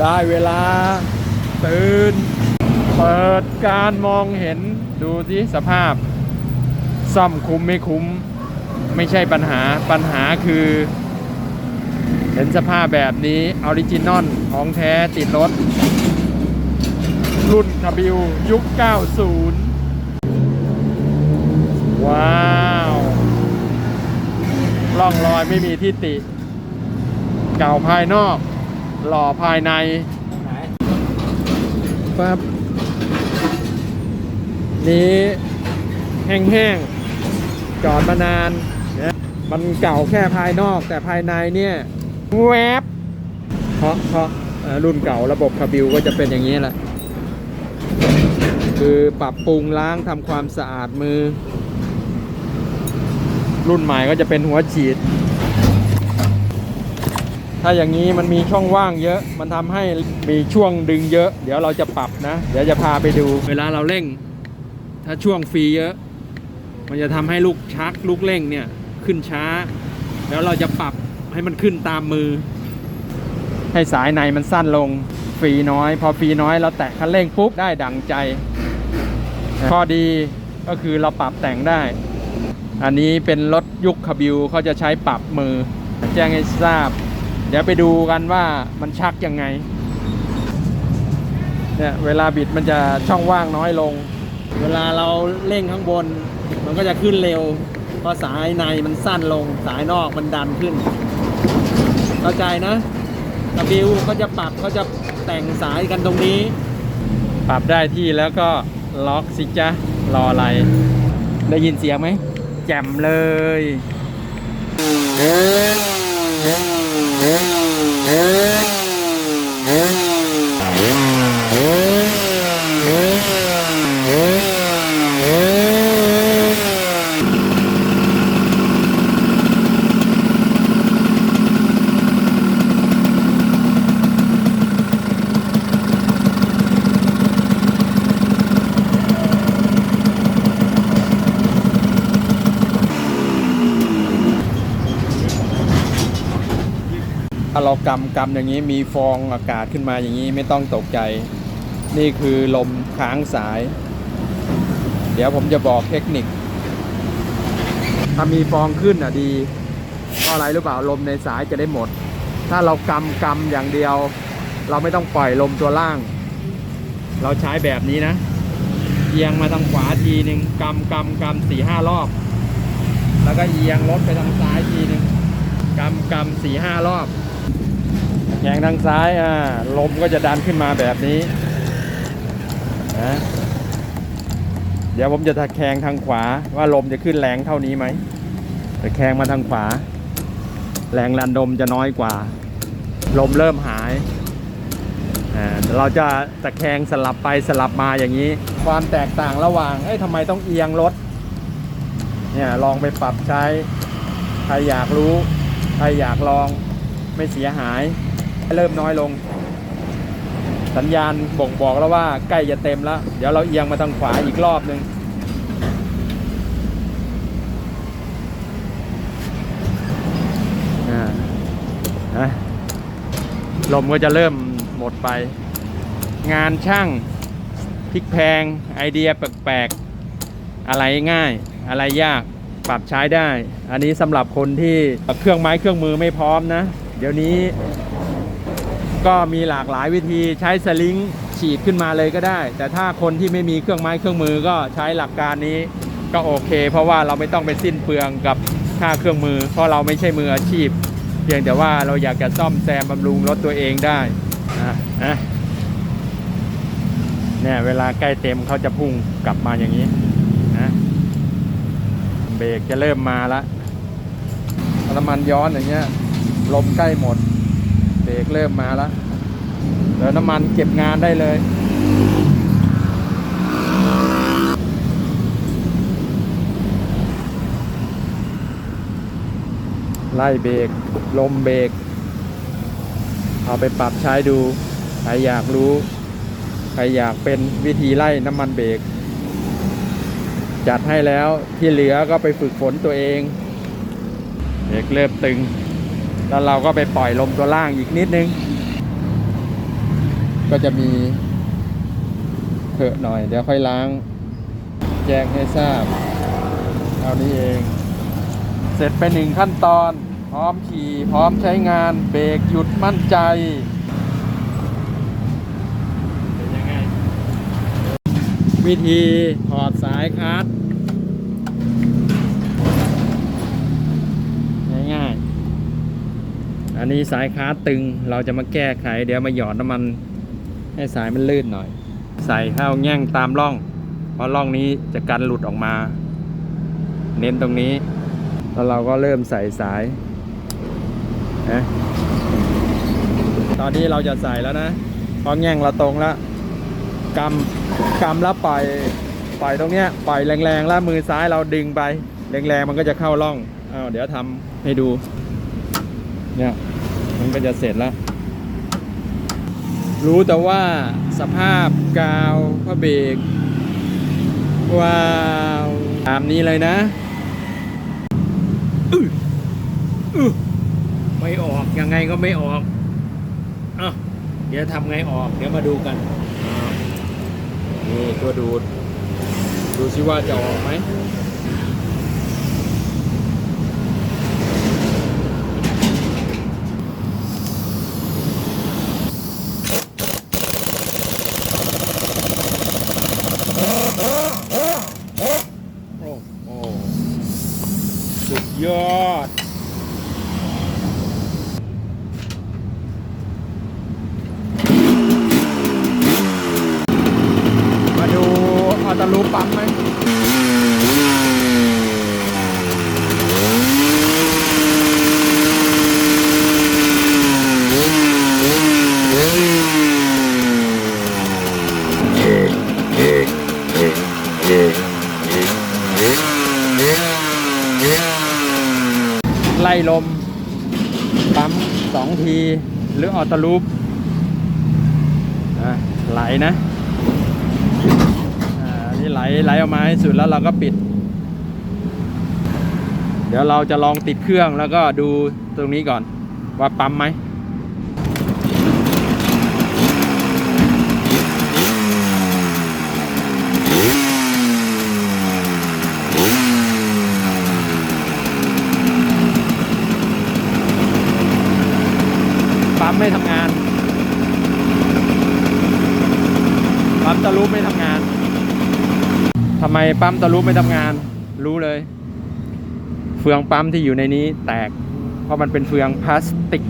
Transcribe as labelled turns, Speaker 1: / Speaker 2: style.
Speaker 1: ได้เวลา ตื่น เปิดการมองเห็นดูที่สภาพ ซ่อมคุ้มไม่คุ้ม ไม่ใช่ปัญหาปัญหาคือ เห็นสภาพแบบนี้ออริจินอลของแท้ติดรถ รุ่นคาบิวยุค 90 ว้าวร่องรอยไม่มีที่ติ เก่าภายนอก หล่อภายในปั๊บนี้แห้งๆ จอดมานานเนี่ยมันเก่าแค่ภายนอกแต่ภายในเนี่ยแวบเพราะเพราะรุ่นเก่าระบบคาบิวก็จะเป็นอย่างนี้แหละ คือปรับปรุงล้างทำความสะอาดมือ รุ่นใหม่ก็จะเป็นหัวฉีด ถ้าอย่างนี้มันมีช่องว่างเยอะ มันทำให้มีช่วงดึงเยอะ เดี๋ยวเราจะปรับนะ เดี๋ยวจะพาไปดู เวลาเราเร่ง ถ้าช่วงฟรีเยอะ มันจะทำให้ลูกชักลูกเร่งเนี่ยขึ้นช้า แล้วเราจะปรับให้มันขึ้นตามมือ ให้สายในมันสั้นลงฟรีน้อย พอฟรีน้อยเราแตะคันเร่งปุ๊บได้ดังใจ ข้อดีก็คือเราปรับแต่งได้ อันนี้เป็นรถยุคคาบิวเขาจะใช้ปรับมือ แจ้งให้ทราบ เดี๋ยวไปดูกันว่ามันชักยังไง เนี่ยเวลาบิดมันจะช่องว่างน้อยลง เวลาเราเร่งข้างบน มันก็จะขึ้นเร็ว เพราะสายในมันสั้นลง สายนอกมันดันขึ้น เข้าใจนะกบิวเขาจะปรับเขาจะแต่งสายกันตรงนี้ ปรับได้ที่แล้วก็ล็อกสิจ๊ะรออะไร ได้ยินเสียงไหม แจ่มเลย Mm-hmm. ถ้าเรากำกำอย่างนี้มีฟองอากาศขึ้นมาอย่างนี้ไม่ต้องตกใจ นี่คือลมค้างสาย เดี๋ยวผมจะบอกเทคนิค ถ้ามีฟองขึ้นอะดีเพราะอะไรหรือเปล่าลมในสายจะได้หมด ถ้าเรากำกำอย่างเดียว เราไม่ต้องปล่อยลมตัวล่าง เราใช้แบบนี้นะเอียงมาทางขวาทีหนึ่งกำกำกำสี่ห้ารอบ แล้วก็เอียงรถไปทางซ้ายทีหนึ่งกำกำสี่ห้ารอบ แขงทางซ้ายอ่าลมก็จะดันขึ้นมาแบบนี้นะเดี๋ยวผมจะตะแคงทางขวาว่าลมจะขึ้นแรงเท่านี้ไหมตะแคงมาทางขวา แรงลันดมจะน้อยกว่า ลมเริ่มหายอ่าเราจะตะแคงสลับไปสลับมาอย่างนี้ ความแตกต่างระหว่างเอ้ยทำไมต้องเอียงรถเนี่ยลองไปปรับใช้ ใครอยากรู้ ใครอยากลองไม่เสียหาย เริ่มน้อยลง สัญญาณบ่งบอกแล้วว่าใกล้จะเต็มแล้ว เดี๋ยวเราเอียงมาทางขวาอีกรอบหนึ่งลมก็จะเริ่มหมดไป งานช่างพลิกแพง ไอเดียแปลกๆ อะไรง่าย อะไรยากปรับใช้ได้ อันนี้สำหรับคนที่เครื่องไม้เครื่องมือไม่พร้อมนะ เดี๋ยวนี้ ก็มีหลากหลายวิธีใช้สลิงฉีดขึ้นมาเลยก็ได้ แต่ถ้าคนที่ไม่มีเครื่องไม้เครื่องมือก็ใช้หลักการนี้ก็โอเค เพราะว่าเราไม่ต้องไปสิ้นเปลืองกับค่าเครื่องมือ เพราะเราไม่ใช่มืออาชีพ เพียงแต่ว่าเราอยากจะซ่อมแซมบำรุงรถตัวเองได้นะนะเนี่ยเวลาใกล้เต็มเขาจะพุ่งกลับมาอย่างนี้นะเบรกจะเริ่มมาละน้ำมันย้อนอย่างเงี้ยลมใกล้หมด เบรกเริ่มมาแล้วเดี๋ยวน้ำมันเก็บงานได้เลยไล่เบรกลมเบรกเอาไปปรับใช้ดู ใครอยากรู้ ใครอยากเป็นวิธีไล่น้ำมันเบรกจัดให้แล้วที่เหลือก็ไปฝึกฝนตัวเองเบรกเริ่มตึง แล้วเราก็ไปปล่อยลมตัวล่างอีกนิดนึง ก็จะมีเถอะหน่อย เดี๋ยวค่อยล้าง แจ้งให้ทราบเอานี้เอง เสร็จไปหนึ่งขั้นตอน พร้อมขี่พร้อมใช้งานเบรกหยุดมั่นใจเป็นยังไงวิธีถอดสายคาร์ดง่ายๆ อันนี้สายคาตึงเราจะมาแก้ไข เดี๋ยวมาหยอดน้ำมัน ให้สายมันลื่นหน่อย ใส่เข้าแง่งตามร่อง เพราะร่องนี้จะกันหลุดออกมา เน้นตรงนี้ แล้วเราก็เริ่มใส่สายนะตอนนี้เราจะใส่แล้วนะเพราะแง่งเราตรงแล้วกำกำแล้วปล่อยปล่อยตรงเนี้ยปล่อยแรงๆแล้วมือซ้ายเราดึงไป แรงๆมันก็จะเข้าร่องอ้าวเดี๋ยวทำให้ดูเนี่ย มันก็จะเสร็จแล้ว รู้แต่ว่าสภาพกาวพระเบรกว้าวตามนี้เลยนะอืออือไม่ออก ยังไงก็ไม่ออกอะเดี๋ยวทำไงออก เดี๋ยวมาดูกันนี่ตัวดูด ดูซิว่าจะออกไหม โอ้โหสุดยอด มาดูอัตลูปั๊มไหมไล่ลม ปั๊มสองที หรือออโตลูปไหลนะอันนี่ไหลไหลออกมาให้สุดแล้วเราก็ปิด เดี๋ยวเราจะลองติดเครื่องแล้วก็ดูตรงนี้ก่อนว่าปั๊มไหม ปั๊มไม่ทำงาน ปั๊มตะลุไม่ทำงาน ทำไมปั๊มตะลุไม่ทำงาน รู้เลย เฟืองปั๊มที่อยู่ในนี้แตก เพราะมันเป็นเฟืองพลาสติก